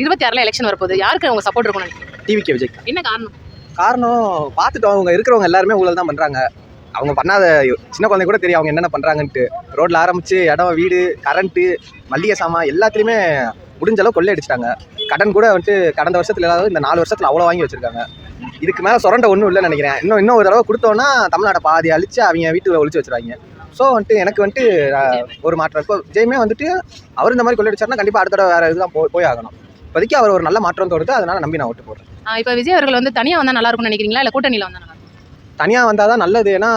இருபத்தி ஆறுல எலெக்ஷன் வரப்போகுது. யாருக்கு அவங்க சப்போர்ட் நினைக்கிறீங்க? டிவிக்கு விஜய் என்ன காரணம்? காரணம் பார்த்துட்டோம் அவங்க இருக்கிறவங்க எல்லாருமே ஊழல் தான் பண்ணுறாங்க அவங்க பண்ணாத சின்ன குழந்தை கூட தெரியும் அவங்க என்னென்ன பண்ணுறாங்கன்ட்டு ரோட்டில் ஆரம்பித்து இடம் வீடு கரண்ட்டு மல்லிகை சாமான் எல்லாத்துலேயுமே முடிஞ்ச அளவு கொள்ளை அடிச்சிட்டாங்க கடன் கூட வந்துட்டு கடந்த வருஷத்துல இல்லாத இந்த நாலு வருஷத்தில் அவ்வளோ வாங்கி வச்சிருக்காங்க. இதுக்கு மேலே சுரண்ட ஒன்றும் இல்லைன்னு நினைக்கிறேன். இன்னும் இன்னும் ஒரு தடவை கொடுத்தோன்னா தமிழ்நாட்டை பாதி அழிச்சு அவங்க வீட்டுக்கு ஒழிச்சு வச்சிருவாங்க. ஸோ வந்துட்டு எனக்கு வந்துட்டு ஒரு மாற்றம். இப்போ விஜயமே வந்துட்டு அவர் இந்த மாதிரி கொள்ளடிச்சாருன்னா கண்டிப்பாக அடுத்த தடவை வேறு இதுதான் போய் போய் ஆகணும். இப்போதைக்கு அவர் ஒரு நல்ல மாற்றம் தோணுது அதனால நம்பி நான் ஓட்டு போடுறேன். இப்போ விஜய் அவர்கள் வந்து தனியா வந்தா நல்லா இருக்கும்னு நினைக்கிறீங்களா? இல்ல கூட்டணியில வந்தா நல்லா தனியாக வந்தால் தான் நல்லது. ஏன்னா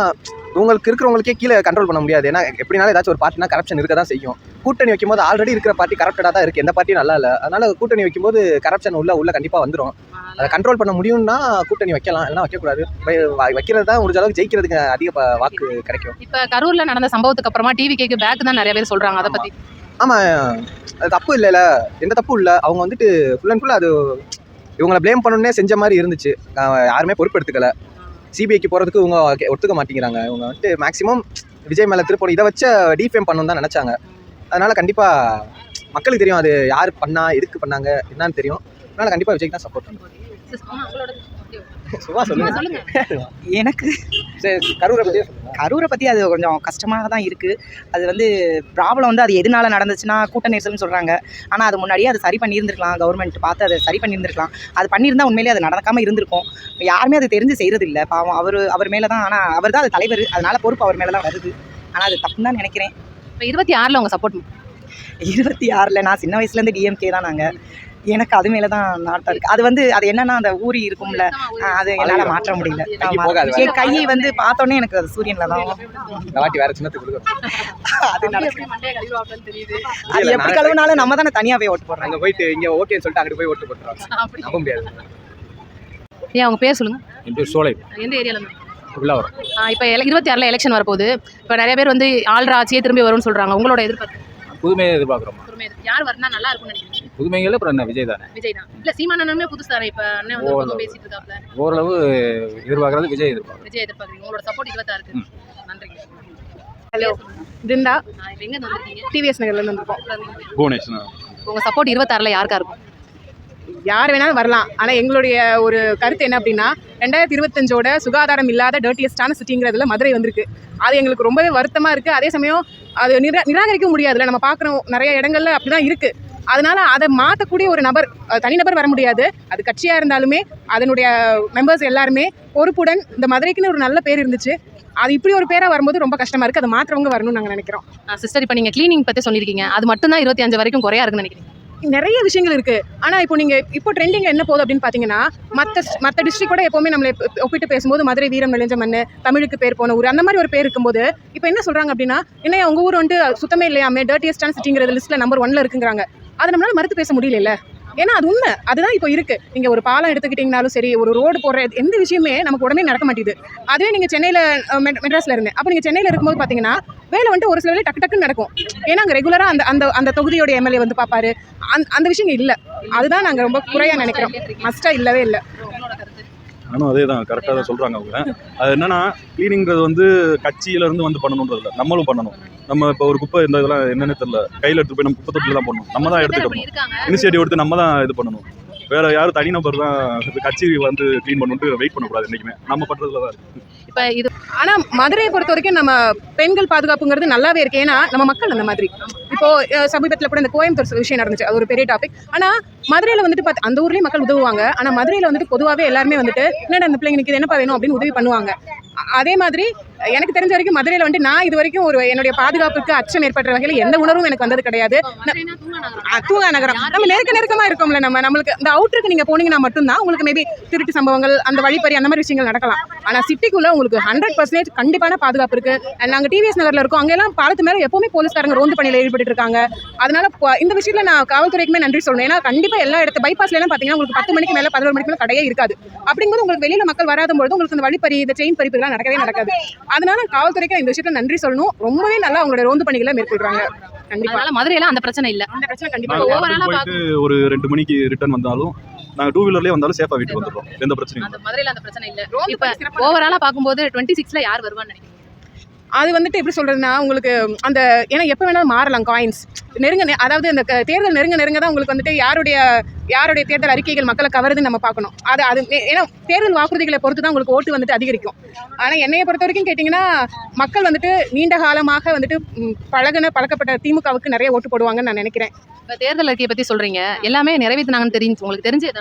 உங்களுக்கு இருக்கிறவங்களுக்கே கீழே கண்ட்ரோல் பண்ண முடியாது. ஏன்னா எப்படினாலும் ஏதாச்சும் ஒரு பார்ட்டினா கரப்ஷன் இருக்க தான் செய்யும். கூட்டணி வைக்கும்போது ஆல்ரெடி இருக்கிற பார்ட்டி கரப்டடாக தான் இருக்குது எந்த பார்ட்டியும் நல்லா இல்லை. அதனால கூட்டணி வைக்கும்போது கரப்ஷன் உள்ள உள்ள கண்டிப்பாக வந்துடும் அதை கண்ட்ரோல் பண்ண முடியும்னா கூட்டணி வைக்கலாம். இல்லைனா வைக்கக்கூடாது. வைக்கிறது தான் முடிஞ்ச அளவுக்கு ஜெயிக்கிறதுக்கு அதிக வாக்கு கிடைக்கும். இப்ப கரூர்ல நடந்த சம்பவத்துக்கு அப்புறமா டிவி கேக்கு பேக் தான் நிறைய பேர் சொல்றாங்க அதை பத்தி. ஆமாம் அது தப்பு இல்லைல்ல எந்த தப்பும் இல்லை. அவங்க வந்துட்டு ஃபுல் அண்ட் ஃபுல் அது இவங்களை ப்ளேம் பண்ணணுன்னே செஞ்ச மாதிரி இருந்துச்சு. யாருமே பொறுப்பெடுத்துக்கல. சிபிஐக்கு போகிறதுக்கு இவங்க ஒத்துக்க மாட்டேங்கிறாங்க. இவங்க வந்துட்டு மேக்ஸிமம் விஜய் மேலே திருப்பணம். இதை வச்ச டிஃபேம் பண்ணணும் தான் நினச்சாங்க. அதனால் கண்டிப்பாக மக்களுக்கு தெரியும் அது யார் பண்ணா எதுக்கு பண்ணாங்க என்னன்னு தெரியும். அதனால் கண்டிப்பாக விஜய்க்கு தான் சப்போர்ட் பண்ணுவோம் சும்மா சொல்லுங்க. சொல்லுங்க. எனக்கு சரி கரூரை பற்றி கரூரை பற்றி அது கொஞ்சம் கஷ்டமாக தான் இருக்குது அது வந்து ப்ராப்ளம் வந்து அது எதனால நடந்துச்சுன்னா கூட்ட நெரிசல்னு சொல்கிறாங்க ஆனால் அது முன்னாடியே அது சரி பண்ணியிருந்திருக்கலாம். கவர்மெண்ட் பார்த்து அதை சரி பண்ணியிருந்திருக்கலாம். அது பண்ணியிருந்தா உண்மையிலேயே அது நடக்காமல் இருந்திருக்கும். யாருமே அது தெரிஞ்சு செய்கிறது இல்லை பாவம் அவர் அவர் மேலே தான் ஆனால் அவர் தான் அது தலைவர். அதனால பொறுப்பு அவர் மேலே தான் வருது. ஆனால் அது தப்புன்னு தான் நினைக்கிறேன். இப்ப இருபத்தி ஆறுல உங்க சப்போர்ட் இருபத்தி ஆறில் நான் சின்ன வயசுலேருந்து டிஎம்கே தான் நாங்கள் எனக்கு அது மேலே தான் நாட்டம் இருக்குது அது வந்து அது என்னன்னா அந்த ஊறி இருக்கும்ல அது என்னால் மாற்ற முடியல. என் கையை வந்து பார்த்தோன்னே எனக்கு அது சூரியனில் தான் இந்த வாட்டி வேறு சின்னத்துக்கு கொடுக்குறோம் அது அது எப்படி கழுவுனாலும் நம்ம தானே தனியாக போய் ஓட்டு போடுறாங்க அங்கே போயிட்டு இங்கே ஓகேன்னு சொல்லிட்டு அங்கிட்டு போய் ஓட்டு போட்டுருவாங்க. நம்ப முடியாது. ஏன் அவங்க பேர் சொல்லுங்க. என் பேர் சோலை. எந்த ஏரியால இருந்து? விழாவரம் இப்போ இருபத்தி ஆறுல எலெக்ஷன் வரப்போகுது. இப்போ நிறைய பேர் வந்து ஆள்ற ஆட்சியே திரும்பி வரும்னு சொல்றாங்க. உங்களோட எதிர்பார்ப்பு? புதுமையை எதிர்பார்க்குறோம். யார் வரனா நல்லா இருக்கும்னு நினைக்கிறீங்க? புதுமைகள் அப்புறம் என்ன விஜய் தானே? விஜய் தான். இல்ல சீமான் அண்ணனுமே புதுசு தானே இப்ப அண்ணன் வந்து ஓ, ஒரு பக்கம் பேசிட்டு இருக்காப்ல. ஓரளவு எதிர்பார்க்கறது விஜய் எதிர்பார்க்குறோம் விஜய் எதிர்பார்க்குறீங்க. உங்களோட சப்போர்ட் இருபத்தாறுக்கு. ம். நன்றிங்க ஹலோ பிருந்தா இப்ப எங்க வந்திருக்கீங்க? டிவிஎஸ் நகர்லேருந்து வந்திருக்கோம். புவனேஷ் உங்க சப்போர்ட் இருபத்தாறுல யாருக்கா இருக்கும்? யார் வேணாலும் வரலாம். ஆனால் எங்களுடைய ஒரு கருத்து என்ன அப்படின்னா ரெண்டாயிரத்தி இருபத்தஞ்சோட சுகாதாரம் இல்லாத டர்ட்டியஸ்டான சிட்டிங்கிறதுல மதுரை வந்திருக்கு. அது எங்களுக்கு ரொம்பவே வருத்தமாக இருக்குது அதே சமயம் அது நிரா நிராகரிக்க முடியாதுல்ல. நம்ம பார்க்குறோம் நிறைய இடங்கள்ல அப்படி தான் இருக்குது அதனால அதை மாற்றக்கூடிய ஒரு நபர் தனிநபர் வர முடியாது. அது கட்சியாக இருந்தாலுமே அதனுடைய மெம்பர்ஸ் எல்லாருமே பொறுப்புடன் இந்த மதுரைக்குன்னு ஒரு நல்ல பேர் இருந்துச்சு. அது இப்படி ஒரு பேராக வரும்போது ரொம்ப கஷ்டமாக இருக்குது அதை மாற்றவங்க வரணும்னு நாங்கள் நினைக்கிறோம். சிஸ்டர் இப்போ நீங்க க்ளீனிங் பத்தி சொல்லியிருக்கீங்க. அது மட்டும் தான் இருபத்தி அஞ்சு வரைக்கும் குறையா இருக்குன்னு நினைக்கிறீங்க. நிறைய விஷயங்கள் இருக்கு. ஆனா இப்போ நீங்க இப்போ ட்ரெண்டிங் என்ன போகுது அப்படின்னு பாத்தீங்கன்னா மத்த மத்த டிஸ்ட்ரிக்டோட எப்பவுமே நம்மளை ஒப்~ ஒப்பிட்டு பேசும்போது மதுரை வீரம் நெளிஞ்ச மண்ணு தமிழுக்கு பேர் போன ஊர் அந்த மாதிரி ஒரு பேர் இருக்கும்போது இப்போ என்ன சொல்றாங்க அப்படின்னா என்ன உங்க ஊர் வந்து சுத்தமே இல்லையாமே டர்ட்டியஸ்டான சிட்டிங்கிறது லிஸ்ட்ல நம்பர் ஒன்ல இருக்குங்கிறாங்க. அதை நம்மளால் மறுத்து பேச முடியல ஏன்னா அது உண்மை. அதுதான் இப்போ இருக்குது நீங்கள் ஒரு பாலம் எடுத்துக்கிட்டிங்கனாலும் சரி ஒரு ரோடு போடுற எந்த விஷயமே நமக்கு உடனே நடக்க மாட்டேங்குது. அதுவே நீங்கள் சென்னையில் மெட்- மெட்ராஸில் இருந்தேன் அப்போ நீங்கள் சென்னையில் இருக்கும்போது பார்த்தீங்கன்னா வேலை வந்துட்டு ஒரு சில வேலை டக்கு டக்குன்னு நடக்கும். ஏன்னா அங்கே ரெகுலராக அந்த அந்த அந்த தொகுதியோட எம்எல்ஏ வந்து பார்ப்பாரு அந்த அந்த விஷயம் இல்லை. அதுதான் நாங்கள் ரொம்ப குறையாக நினைக்கிறோம். மஸ்ட்டாக இல்லவே இல்லை. நானும் அதே தான் கரெக்டாக தான் சொல்கிறாங்க அவங்க. அது என்னன்னா க்ளீனிங்கிறது வந்து கட்சியில இருந்து வந்து பண்ணணுன்றது இல்லை நம்மளும் பண்ணணும். நம்ம இப்போ ஒரு குப்பை இந்த இதெல்லாம் என்னன்னு தெரியல. கையில் எடுத்து போய் நம்ம குப்பை தொட்டில தான் பண்ணணும் நம்ம தான் எடுத்துக்கணும். இனிஷியேட்டிவ் எடுத்து நம்ம தான் இது பண்ணணும். வேற யாரும் தனிநபர் தான் கட்சி வந்து க்ளீன் பண்ணிட்டு வெயிட் பண்ணக்கூடாது என்றைக்குமே. நம்ம பண்ணுறதுல தான் இருக்கு. இப்போ இது ஆனால் மதுரையை பொறுத்த வரைக்கும் நம்ம பெண்கள் பாதுகாப்புங்கிறது நல்லாவே இருக்கு. ஏன்னா நம்ம மக்கள் அந்த மாதிரி. இப்போ சமீபத்தில் கூட இந்த கோயம்புத்தூர் விஷயம் நடந்துச்சு. அது ஒரு பெரிய டாபிக் ஆனால் மதுரையில் வந்துட்டு பார்த்து அந்த ஊர்லேயும் மக்கள் உதவுவாங்க. ஆனால் மதுரையில் வந்துட்டு பொதுவாகவே எல்லாருமே வந்துட்டு என்னடா இந்த பிள்ளைங்களுக்கு இது என்னப்பா வேணும்? அப்படின்னு உதவி பண்ணுவாங்க. அதே மாதிரி எனக்கு தெரிஞ்ச வரைக்கும் மதுரையில் வந்துட்டு நான் இது வரைக்கும் ஒரு என்னுடைய பாதுகாப்புக்கு அச்சம் ஏற்படுற வகையில் எந்த உணர்வும் எனக்கு வந்தது கிடையாது. தூங்கா நகரம்? நம்ம நெருக்க நெருக்கமா இருக்கோம்ல நம்ம. நம்மளுக்கு இந்த அவுட்டருக்கு நீங்க போனீங்கன்னா மட்டும்தான் உங்களுக்கு மேபி திருட்டு சம்பவங்கள் அந்த வழிப்பறி அந்த மாதிரி விஷயங்கள் நடக்கலாம். ஆனா சிட்டிக்குள்ள உங்களுக்கு ஹண்ட்ரட் பர்சன்டேஜ் கண்டிப்பான பாதுகாப்பு இருக்கு. And நாங்க டிவிஎஸ் நகர்ல இருக்கோம். அங்கெல்லாம் பாலத்து மேல எப்பவுமே போலீஸ்காரங்க ரோந்து பணியில ஈடுபட்டு இருக்காங்க அதனால இந்த விஷயத்துல நான் காவல்துறைக்குமே நன்றி சொல்லணும். ஏன்னா கண்டிப்பா எல்லா இடத்து பைபாஸ்ல எல்லாம் பாத்தீங்கன்னா உங்களுக்கு பத்து மணிக்கு மேல பதினோரு மணிக்கு மேல கடையே இருக்காது. அப்படிங்கும்போது உங்களுக்கு வெளியில மக்கள் வராத பொழுது உங்களுக்கு இந்த வழிப்பறி இந்த செயின் பறிப்பு எல்லாம் நடக்கவே நடக்காது. அதனால காவல்துறைக்கு இந்த விஷயத்துல நன்றி சொல்லணும். ரொம்பவே நல்லா அவங்களோட ரோந்து பணிகளை மேற்கொள்றாங்க. கண்டிப்பா. அதனால மதுரையில அந்த பிரச்சனை இல்ல. அந்த பிரச்சனை கண்டிப்பா ஒரு ரெண்டு மணிக்கு ரிட்டர்ன் வந்தாலும் நாங்கள் டூ வீலர்லேயே வந்தாலும் சேஃபாக வீட்டுக்கு வந்துடுறோம். எந்த பிரச்சனையும் மதுரையில அந்த பிரச்சனை இல்ல. ஓவராலா பாக்கும்போது டுவெண்ட்டி சிக்ஸ்ல யார் வருவான்னு நினைக்கிறீங்க? அது வந்துட்டு எப்படி சொல்கிறதுனா உங்களுக்கு அந்த ஏன்னா எப்போ வேணாலும் மாறலாம் காயின்ஸ் நெருங்க அதாவது அந்த தேர்தல் நெருங்க நெருங்க தான் உங்களுக்கு வந்துட்டு யாருடைய யாருடைய தேர்தல் அறிக்கைகள் மக்களை கவருதுன்னு நம்ம பார்க்கணும். அது அது ஏன்னா தேர்தல் வாக்குறுதிகளை பொறுத்து தான் உங்களுக்கு ஓட்டு வந்துட்டு அதிகரிக்கும். ஆனால் என்னைய பொறுத்த வரைக்கும் கேட்டிங்கன்னா மக்கள் வந்துட்டு நீண்ட காலமாக வந்துட்டு பழகுன பழக்கப்பட்ட திமுகவுக்கு நிறைய ஓட்டு போடுவாங்கன்னு நான் நினைக்கிறேன். இப்போ தேர்தல் அறிக்கையை பற்றி சொல்கிறீங்க எல்லாமே நிறைவேற்றினாங்கன்னு தெரிஞ்சு உங்களுக்கு தெரிஞ்சு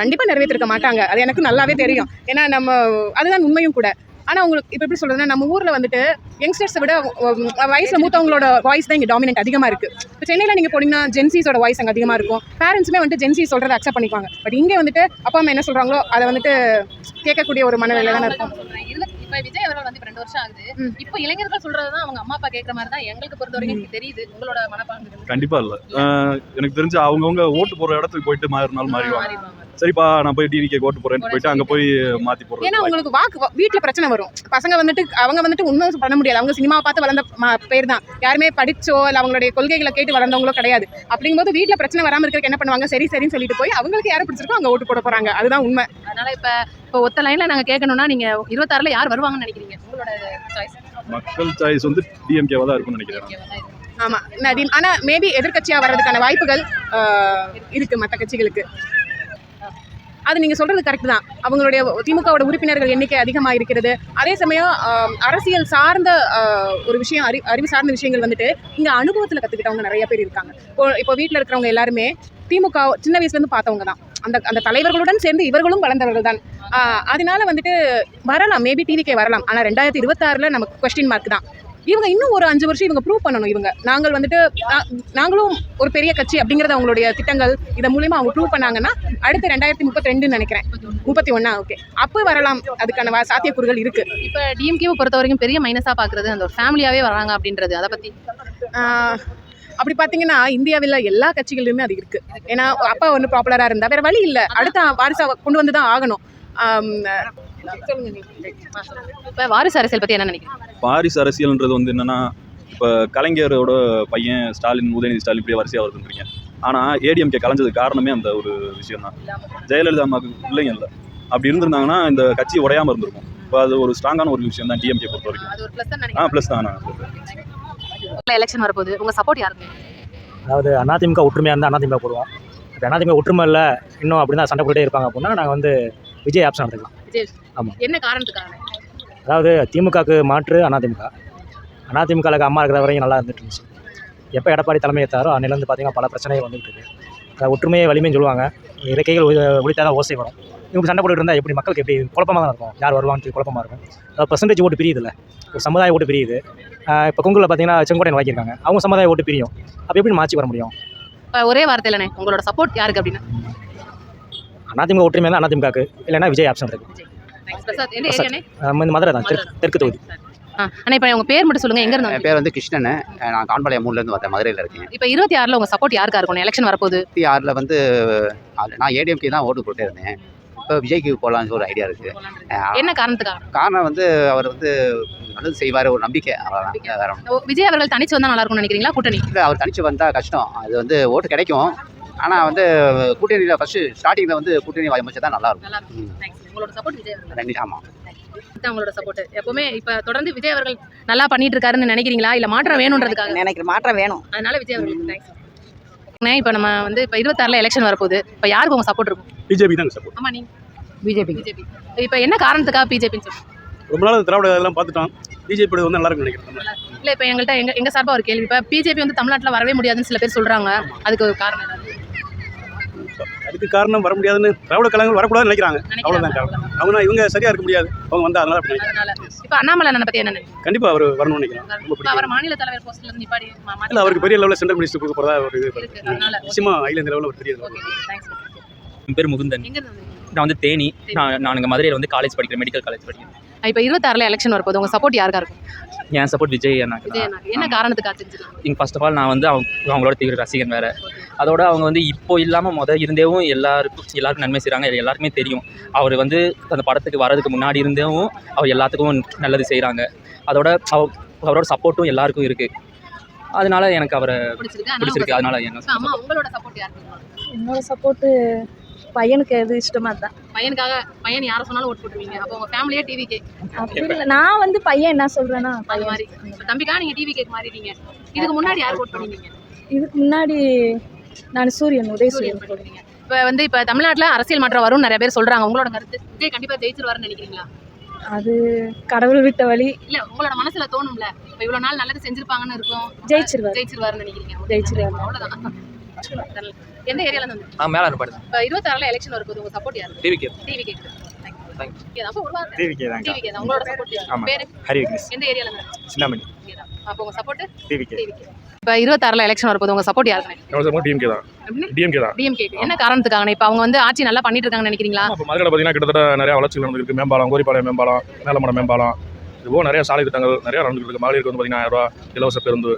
கண்டிப்பாக நிறைவேற்றிருக்க மாட்டாங்க. அது எனக்கு நல்லாவே தெரியும். ஏன்னா நம்ம அதுதான் உண்மையும் கூட. ஆனால் உங்களுக்கு இப்போ எப்படி சொல்கிறதுனா நம்ம ஊரில் வந்துட்டு யங்ஸ்டர்ஸை விட வயசுல மூத்தவங்களோட வாய்ஸ் தான் இங்கே டாமினன்ட் அதிகமாக இருக்குது இப்போ சென்னையில் நீங்கள் போனீங்கன்னா ஜென்சிஸோட வாய்ஸ் அங்கே அதிகமாக இருக்கும். பேரண்ட்ஸுமே வந்துட்டு ஜென்சி சொல்கிறத அக்செப்ட் பண்ணிக்குவாங்க. பட் இங்கே வந்துட்டு அப்பா அம்மா என்ன சொல்கிறாங்களோ அதை வந்துட்டு கேட்கக்கூடிய ஒரு மனநிலை தானே இருக்கும் இப்போ விஜய் அவர்கள் வந்து இப்போ ரெண்டு வருஷம் ஆகுது. இப்போ இளைஞர்கள் சொல்றது தான் அவங்க அம்மா அப்பா கேட்குற மாதிரி தான் எங்களுக்கு பொறுத்த வரைக்கும் எனக்கு தெரியுது. உங்களோட மனப்பாங்கு கண்டிப்பா இல்ல. எனக்கு தெரிஞ்சு அவங்கவுங்க ஓட்டு போற இடத்துக்கு போயிட்டு மாறினாலும் மாறிடுவாங்க. சரிப்பா நான் போய் டிவிக்கு ஓட்டு போறேன்னு போயிட்டு அங்க போய் மாத்தி ஏன்னா போடுறேன் உங்களுக்கு வாக்கு வீட்டில் பிரச்சனை வரும். பசங்க வந்துட்டு அவங்க வந்துட்டு ஒன்றும் பண்ண முடியாது அவங்க சினிமா பார்த்து வளர்ந்த பேர் தான். யாருமே படிச்சோ இல்லை அவங்களுடைய கொள்கைகளை கேட்டு வளர்ந்தவங்களோ கிடையாது. அப்படிங்கும்போது வீட்டில் பிரச்சனை வராமல் இருக்கிறதுக்கு என்ன பண்ணுவாங்க? சரி சரின்னு சொல்லிட்டு போய் அவங்களுக்கு யாரை பிடிச்சிருக்கோ அங்கே ஓட்டு போட போறாங்க. அதுதான் உண்மை. அதனால இப்போ இப்போ ஒத்த லைன்ல நாங்க கேட்கணும்னா நீங்க இருபத்தாறுல யார் வருவாங்கன்னு நினைக்கிறீங்க? உங்களோட சாய்ஸ் மக்கள் சாய்ஸ் வந்து டிஎம்கேவா தான் இருக்கும்னு நினைக்கிறேன் ஆமா நதீம். ஆனா மேபி எதிர்க்கட்சியா வர்றதுக்கான வாய்ப்புகள் இருக்கு மற்ற கட்சிகளுக்கு. அது நீங்கள் சொல்கிறது கரெக்ட் தான். அவங்களுடைய திமுகவோட உறுப்பினர்கள் எண்ணிக்கை அதிகமாக இருக்கிறது அதே சமயம் அரசியல் சார்ந்த ஒரு விஷயம் அறி அறிவு சார்ந்த விஷயங்கள் வந்துட்டு இங்கே அனுபவத்தில் கற்றுக்கிட்டவங்க நிறைய பேர் இருக்காங்க. இப்போ இப்போ வீட்டில் இருக்கிறவங்க எல்லாருமே திமுக சின்ன வயசுலேருந்து பார்த்தவங்க தான். அந்த அந்த தலைவர்களுடன் சேர்ந்து இவர்களும் வளர்ந்தவர்கள் தான். அதனால வந்துட்டு வரலாம். மேபி டிவிக்கே வரலாம். ஆனால் ரெண்டாயிரத்தி இருபத்தாறுல நமக்கு கொஸ்டின் மார்க் தான். இவங்க இன்னும் ஒரு அஞ்சு வருஷம் இவங்க ப்ரூவ் பண்ணணும் இவங்க. நாங்கள் வந்துட்டு நாங்களும் ஒரு பெரிய கட்சி அப்படிங்கிறது அவங்களுடைய திட்டங்கள் இதன் மூலியமா அவங்க ப்ரூவ் பண்ணாங்கன்னா அடுத்து ரெண்டாயிரத்தி முப்பத்தி ரெண்டுன்னு நினைக்கிறேன். முப்பத்தி ஒண்ணா ஓகே அப்போ வரலாம். அதுக்கான சாத்தியக்கூறுகள் இருக்கு. இப்போ டிஎம்கேவை பொறுத்த வரைக்கும் பெரிய மைனஸா பாக்குறது அந்த ஒரு ஃபேமிலியாவே வராங்க அப்படின்றது அதை பத்தி. ஆஹ், அப்படி பார்த்தீங்கன்னா இந்தியாவில் எல்லா கட்சிகளிலுமே அது இருக்கு. ஏன்னா அப்பா ஒன்று பாப்புலராக இருந்தா வேற வழி இல்லை. அடுத்த வாரிசா கொண்டு வந்து தான் ஆகணும். இப்போ வாரிசு அரசியல் பத்தி என்ன நினைக்கிறீங்க? பாரிஸ் அரசியல்ன்றது வந்து என்னன்னா இப்போ கலைஞரோட பையன் ஸ்டாலின் உதயநிதி ஸ்டாலின் இப்படியே வரிசையாக வருதுன்றீங்க ஆனால் ஏடிஎம்கே கலைஞ்சதுக்கு காரணமே அந்த ஒரு விஷயம் தான் ஜெயலலிதா அம்மாவுக்கு பிள்ளைங்க இல்லை அப்படி இருந்திருந்தாங்கன்னா இந்த கட்சி உடையாமல் இருந்திருக்கும். இப்போ அது ஒரு ஸ்ட்ராங்கான ஒரு விஷயம் தான் டிஎம்கே பொறுத்த வரைக்கும். அது ஒரு ப்ளஸ் தான் ஆ ப்ளஸ் தான். எலெக்ஷன் வரப்போகுது. உங்க சப்போர்ட் யாருக்கு அதாவது அதிமுக ஒற்றுமையாக இருந்தால் அதிமுக போடுவோம். இப்போ அதிமுக ஒற்றுமை இல்லை இன்னும் அப்படி தான் சண்டை போட்டுட்டே இருப்பாங்க அப்படின்னா நாங்கள் வந்து விஜய் ஆப்ஷன் எடுத்துக்கலாம். விஜய். என்ன காரணத்துக்காக? அதாவது திமுகவுக்கு மாற்று அதிமுக அதிமுகவுக்கு அம்மா இருக்கிற வரையும் நல்லா இருந்துட்டு இருந்துச்சு. எப்போ எடப்பாடி தலைமை ஏற்றாரோ அன்னிலேருந்து பார்த்தீங்கன்னா பல பிரச்சனைகள் வந்துட்டு இருக்கு. அதாவது ஒற்றுமையை வலிமைன்னு சொல்லுவாங்க. இறக்கைகள் ஒழித்தாதான் தான் ஓசை வரும். இவங்க சண்டை போட்டுட்டு இருந்தால் எப்படி மக்களுக்கு எப்படி குழப்பமாக தான் இருக்கும்? யார் வருவான்னு குழப்பமாக இருக்கும். அதாவது பர்சன்டேஜ் ஓட்டு பிரியுது இல்லை ஒரு சமுதாய ஓட்டு பிரியுது. இப்போ கொங்குல பார்த்தீங்கன்னா செங்கோட்டையன் வாங்கியிருக்காங்க. அவங்க சமுதாய ஓட்டு பிரியும். அப்போ எப்படி மாற்றி வர முடியும்? ஒரே வார்த்தையிலண்ணே உங்களோட சப்போர்ட் யாருக்கு அப்படின்னா? அதிமுக ஒற்றுமை தான் அதிமுகக்கு இல்லைன்னா விஜய் ஆப்ஷன் இருக்கு. பிரசாத் எந்த பிரசாத். ஏரியானே நம்ம இந்த மதுரை தான் தெற்கு தொகுதி. ஆ அண்ணா இப்போ உங்க பேர் மட்டும் சொல்லுங்க எங்க என் பேர் வந்து கிருஷ்ணன். நான் கான்பாளையம் மூணுலேருந்து வரேன் மதுரையில் இருக்கேன். இப்போ இருபத்தி ஆறுல உங்க சப்போர்ட் யாருக்கா இருக்கும் எலெக்ஷன் வரப்போகுது. இருபத்தி ஆறில் வந்து நான் ஏடிஎம்கே தான் ஓட்டு போட்டே இருந்தேன். இப்போ விஜய்க்கு போகலான்னு ஒரு ஐடியா இருக்குது என்ன காரணத்துக்காக காரணம் வந்து அவர் வந்து நல்லது செய்வார் ஒரு நம்பிக்கை. அவ்வளோதான் விஜய் அவர்கள் தனிச்சு வந்தா நல்லா இருக்கும்னு நினைக்கிறீங்களா? கூட்டணி? இல்லை அவர் தனிச்சு வந்தால் கஷ்டம். அது வந்து ஓட்டு கிடைக்கும். ஆனால் வந்து கூட்டணியில் ஃபஸ்ட்டு ஸ்டார்டிங்கில் வந்து கூட்டணி அமைச்சா தான் நல்லாயிருக்கும். இருக்கும். உங்களோட சப்போர்ட் விஜய் ஆமாம் தான் உங்களோட சப்போர்ட் எப்பவுமே இப்ப தொடர்ந்து விஜய் அவர்கள் நல்லா பண்ணிட்டு இருக்காருன்னு நினைக்கிறீங்களா? இல்ல மாற்றம் வேணும்ன்றதுக்காக நினைக்கிற மாற்றம் வேணும். அதனால விஜய் அவர்களுக்கு தேங்க்ஸ் இப்போ நம்ம வந்து இப்போ இருபத்தாறுல எலெக்ஷன் வரப்போகுது. இப்போ யாருக்கு உங்க சப்போர்ட் இருக்கும்? பிஜேபி தாங்க சப்போர்ட் ஆமா நீங்க. பிஜேபி பிஜேபி இப்போ என்ன காரணத்துக்காக பிஜேபின்னு சொல்லுங்க ரொம்ப நாள் திராவிட இதெல்லாம் பார்த்துட்டோம். பிஜேபி வந்து நல்லா இருக்கும்னு நினைக்கிறேன். இல்ல இப்போ எங்கள்கிட்ட எங்க எங்க சார்பா ஒரு கேள்வி. இப்போ பிஜேபி வந்து தமிழ்நாட்டுல வரவே முடியாதுன்னு சில பேர் சொல்றாங்க. அதுக்கு ஒரு காரணம் அதுக்கு காரணம் வர முடியாதுன்னு திராவிட கழகங்கள் வரக்கூடாதுன்னு நினைக்கிறாங்க. நினைக்கிறாங்க. அவங்க இவங்க சரியா இருக்க முடியாது. அவங்க வந்து அதனால அப்படி இப்போ அண்ணாமலை அண்ணனை பத்தி என்ன நினைக்கிறீங்க? கண்டிப்பா அவர் வரணும்னு நினைக்கிறேன். அவர் மாநில தலைவர் போஸ்ட்ல இருந்து இல்ல அவருக்கு பெரிய லெவலில் சென்ட்ரல் மினிஸ்டர் கொடுக்க போறதா ஒரு இது இருக்கு. அதனால நிச்சயமா அகில இந்த லெவலில் ஒரு பெரிய என் பேர் முகுந்தன். எங்க இருந்து நான் வந்து தேனி. நான் நான் இங்கே மதுரையில் வந்து காலேஜ் படிக்கிறேன் மெடிக்கல் காலேஜ் படிக்கிறேன். இப்போ இருபத்தாறுல எலெக்ஷன் வரப்போகுது. உங்க சப்போர்ட் யாருக்கா இருக்கும்? என் சப்போர்ட் விஜய். என்ன காரணத்துக்காக இங்கே ஃபர்ஸ்ட் ஆஃப் ஆல் நான் வந்து அவங்க அவங்களோட தீவிர ரசிகன் வேறு. அதோட அவங்க வந்து இப்போ இல்லாமல் முத இருந்தேவும் எல்லாருக்கும் எல்லாருக்கும் நன்மை செய்கிறாங்க எல்லாருக்குமே தெரியும். அவர் வந்து அந்த படத்துக்கு வரதுக்கு முன்னாடி இருந்தேவும் அவர் எல்லாத்துக்கும் நல்லது செய்கிறாங்க அதோட அவ அவரோட சப்போர்ட்டும் எல்லாருக்கும் இருக்குது அதனால எனக்கு அவரை பிடிச்சிருக்கு. அதனால. என்ன என்னோட சப்போர்ட்டு பையனுக்கு எது இஷ்டமா தான் பையனுக்காக பையன் யாரை சொன்னாலும் ஓட்டு போட்டுருவீங்க. அப்போ உங்க ஃபேமிலியே டிவி கேக் அப்படி இல்லை. நான் வந்து பையன் என்ன சொல்றேன்னா அந்த பையன் மாதிரி தம்பிக்காக நீங்க டிவி கேக் மாறிட்டீங்க. இதுக்கு முன்னாடி யார் ஓட் பண்ணீங்க? இதுக்கு முன்னாடி நான் சூரியன் உதயசூரியன் போடுவேன் போடுவீங்க. இப்ப வந்து இப்ப தமிழ்நாட்டுல அரசியல் மாற்றம் வரும்னு நிறைய பேர் சொல்றாங்க. உங்களோட கருத்து விஜய் கண்டிப்பா ஜெயிச்சிருவாருன்னு நினைக்கிறீங்களா? அது கடவுள் விட்ட வழி. இல்ல உங்களோட மனசுல தோணும்ல. இப்ப இவ்வளவு நாள் நல்லது செஞ்சிருப்பாங்கன்னு இருக்கும். ஜெயிச்சிருவார். ஜெயிச்சிருவாருன்னு நினைக்கிறீங்க. ஜெயிச்சிருவார். அவ்வளவுதான். தெரியல. எந்த ஏரியால இருந்து நான் மேலே இப்ப இருபத்தாறுல எலெக்ஷன் வரும்போது உங்க சப்போர்ட் யாரு? டிவி கே டிவி கேக். Thank அப்போ ஒரு வார்த்தை. டிவிக்கே தாங்க டிவி கேக் உங்களோட சப்போர்ட் ஆமா. பேரு? ஹரி விக்னேஷ் எந்த ஏரியால இருந்து சின்னாமணி. அப்போ உங்க சப்போர்ட் டிவி கேக் இப்ப இருபத்தாறுல எலெக்ஷன் வரும்போது உங்க சப்போர்ட் யாருக்கு டிஎம்கே தான். டிஎம்கே தான். டிஎம்கே என்ன காரணத்துக்காக இப்ப அவங்க வந்து ஆட்சி நல்லா பண்ணிட்டு இருக்காங்கன்னு நினைக்கிறீங்களா இப்போ மதுரையில் பார்த்தீங்கன்னா கிட்டத்தட்ட நிறைய வளர்ச்சிகள் நடந்திருக்கு. மேம்பாலம் கோரிப்பாளையம் மேம்பாலம் மேலமடம் மேம்பாலம் இதுபோக நிறைய சாலை திட்டங்கள் நிறைய நடந்துட்டு இருக்கு. மகளிருக்கு வந்து பார்த்தீங்கன்னா ஆயிரம் ரூபா இலவச பேருந்து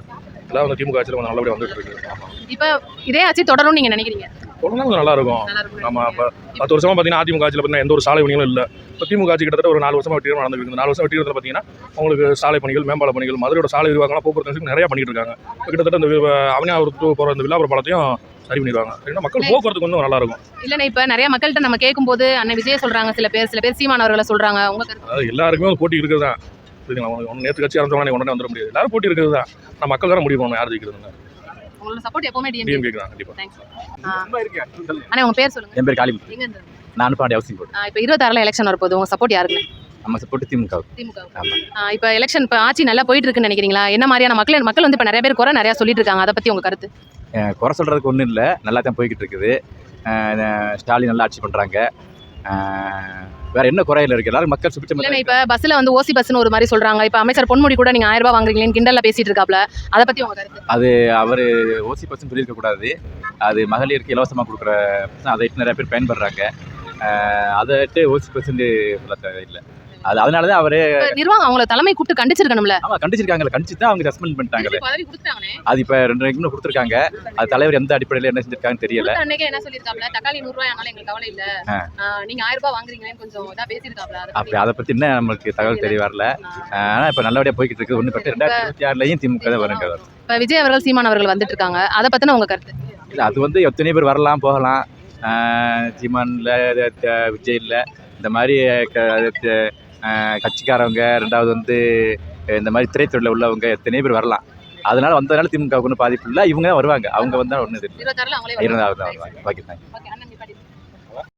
எல்லாம் வந்து திமுக ஆட்சியில் கொஞ்சம் நல்லபடியாக வந்துட்டு இருக்கு. இப்ப இதே ஆட்சி தொடரும்னு நீங்க நினைக்கிறீங்க? தொடர்ந்து கொஞ்சம் நல்லா இருக்கும் நம்ம இப்போ பத்து வருஷமா பார்த்தீங்கன்னா அதிமுக ஆட்சியில் பார்த்தீங்கன்னா எந்த ஒரு சாலை பணிகளும் இல்லை. இப்போ திமுக ஆட்சி கிட்டத்தட்ட ஒரு நாலு வருஷமா இருக்கு இந்த நாலு வருஷம் வெற்றிகரத்தில் பார்த்தீங்கன்னா உங்களுக்கு சாலை பணிகள் மேம்பால பணிகள் மதுரையோட சாலை விரிவாக்கலாம் போக்குவரத்து நிறைய பண்ணிட்டு இருக்காங்க. இப்போ கிட்டத்தட்ட இந்த அவனியாவரத்து போகிற இந்த விழாபுர பாலத்தையும் சரி பண்ணிடுவாங்க ஏன்னா மக்கள் போக்குவரத்து கொஞ்சம் நல்லா இருக்கும். இல்லண்ணே இப்ப நிறைய மக்கள்கிட்ட நம்ம கேட்கும்போது அண்ணன் விஜய் சொல்றாங்க சில பேர் சில பேர் சீமான் அவர்களை சொல்றாங்க. உங்க கருத்து? அதாவது எல்லாருக்குமே ஒரு போட்டி இருக்குது தான் சரிங்களா நேற்று கட்சி ஆரம்பிச்சவங்க உடனே வந்துட முடியாது. எல்லாரும் போட்டி இருக்குது தான் நம்ம மக்கள் தானே முடிவு பண்ணணும் யார் ஜெயிக்கிறதுன்னு. உங்களோட சப்போர்ட் எப்பவுமே டிஎம்கே தான். கண்டிப்பாக தேங்க்ஸ் அண்ணா உங்க பேர் சொல்லுங்க. என் பேர் காளிமு எங்க இருந்து நான் பாண்டி ஹவுசிங் போர்டு இப்ப இருபத்தாறுல எலெக்ஷன் வரப்போகுது. உங்க சப்போர்ட் யாருக்கு நம்ம சப்போர்ட் திமுக திமுக இப்ப எலெக்ஷன் இப்ப ஆட்சி நல்லா போயிட்டு இருக்குன்னு நினைக்கிறீங்களா? என்ன மாதிரியான மக்கள் மக்கள் வந்து இப்ப நிறைய பேர் குறை நிறைய சொல்லிட்டு இருக்காங்க அதை பத்தி உங்க கருத்து? குறை சொல்கிறதுக்கு ஒன்றும் இல்லை. நல்லா தான் போய்கிட்டு இருக்குது. ஸ்டாலின் நல்லா ஆட்சி பண்ணுறாங்க வேற என்ன குறையில இருக்கு? எல்லாரும் மக்கள் சுபிச்ச இல்லண்ணே இப்ப பஸ்ல வந்து ஓசி பஸ்னு ஒரு மாதிரி சொல்றாங்க. இப்ப அமைச்சர் பொன்முடி கூட நீங்க ஆயிரம் ரூபாய் வாங்குறீங்களேன்னு கிண்டல்ல பேசிட்டு இருக்காப்ல. அதை பத்தி உங்க கருத்து? அது அவர் ஓசி பர்சன் சொல்லியிருக்க கூடாது. அது மகளிருக்கு இலவசமாக கொடுக்குற அதை நிறைய பேர் பயன்படுறாங்க. அதை ஓசி பர்சன்ட் சொல்ல தேவையில்லை அது அதனால தான் அவரே நிர்வாகம் அவங்கள தலைமை கூப்பிட்டு கண்டிச்சிருக்கணும்ல? ஆமாம் கண்டிச்சிருக்காங்களே கண்டிச்சு தான் அவங்க சஸ்பெண்ட் கொடுத்தாங்கண்ணே அது இப்போ ரெண்டு நாளைக்கு கொடுத்துருக்காங்க. அது தலைவர் எந்த அடிப்படையில் என்ன செஞ்சிருக்காங்கன்னு தெரியல. அன்னைக்கே என்ன சொல்லியிருக்காப்ல? தக்காளி நூறு ரூபாய் ஆனாலும் எங்களுக்கு கவலை இல்ல. நீங்க ஆயிரம் ரூபாய் வாங்குறீங்களேன்னு கொஞ்சம் இதா பத்தி. அப்படி அதை பற்றி என்ன நம்மளுக்கு தகவல் தெரிய வரல. ஆனால் இப்போ நல்லபடியாக போய்கிட்டு இருக்கு ஒன்று பட்டு ரெண்டாயிரத்தி இருபத்தி ஆறுலையும் திமுக தான் வருங்க இப்ப விஜய் அவர்கள் சீமான் அவர்கள் வந்துட்டு இருக்காங்க அதை பத்தின உங்க கருத்து? இல்லை அது வந்து எத்தனை பேர் வரலாம் போகலாம். சீமானில் விஜயில் இந்த மாதிரி கட்சிக்காரவங்க ரெண்டாவது வந்து இந்த மாதிரி திரைத்துறையில் உள்ளவங்க எத்தனை பேர் வரலாம். அதனால வந்ததுனால திமுக ஒன்றும் பாதிப்பு இல்லை. இவங்க தான் வருவாங்க. அவங்க இருபத்தாறுல அவங்களே இருந்தால் வருவாங்க. Okay thank you